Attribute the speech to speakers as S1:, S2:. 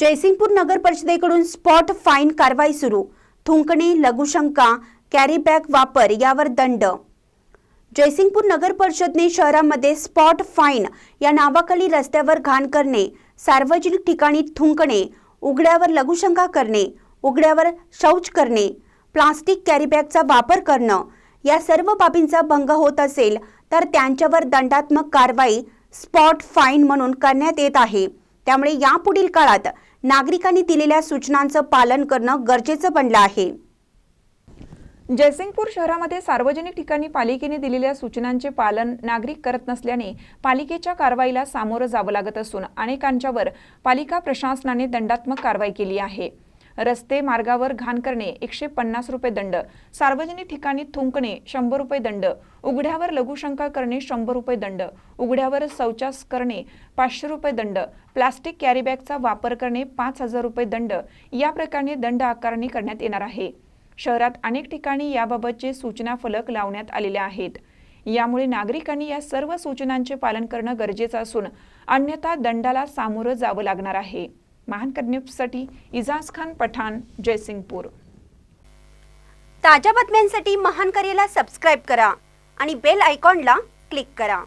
S1: जयसिंगपूर नगर परिषदेकडून spot fine कारवाई सुरू. थुंकणे लघुशंका कॅरी बॅग वापर यावर दंड. जयसिंगपूर नगर परिषदने शहरामध्ये स्पॉट फाईन या नावाखाली रस्त्यावर घाण करणे सार्वजनिक ठिकाणी थुंकणे उघड्यावर लघुशंका करणे उघड्यावर शौच करणे प्लास्टिक कॅरीबॅगचा वापर करणं या सर्व बाबींचा भंग होत असेल तर त्यांच्यावर दंडात्मक कारवाई स्पॉट फाईन म्हणून करण्यात येत आहे. त्यामुळे यापुढील काळात नागरिकांनी दिलेल्या सूचनांचं पालन करणं गरजेचं बनलं आहे.
S2: जयसिंगपूर शहरामध्ये सार्वजनिक ठिकाणी पालिकेने दिलेल्या सूचनांचे पालन नागरिक करत नसल्याने पालिकेच्या कारवाईला सामोरं जावं लागत असून अनेकांच्यावर पालिका प्रशासनाने दंडात्मक कारवाई केली आहे. रस्ते मार्गावर घाण करणे एकशे पन्नास रुपये दंड. सार्वजनिक ठिकाणी थुंकणे शंभर रुपये दंड. उघड्यावर लघुशंका करणे शंभर रुपये दंड. उघड्यावर शौचास करणे पाचशे रुपये दंड. प्लास्टिक कॅरीबॅगचा वापर करणे पाच हजार रुपये दंड. या प्रकारे दंड आकारणी करण्यात येणार आहे. शहरात अनेक ठिकाणी याबाबतचे सूचना फलक लावण्यात आलेले आहेत. यामुळे नागरिकांनी या सर्व सूचनांचे पालन करणं गरजेचं असून अन्यथा दंडाला सामोरं जावं लागणार आहे. महान न्यूजसाठी इजाज खान पठाण जयसिंगपूर.
S1: ताज्या बातम्यांसाठी महान करेला सबस्क्राईब करा आणि बेल आयकॉनला क्लिक करा.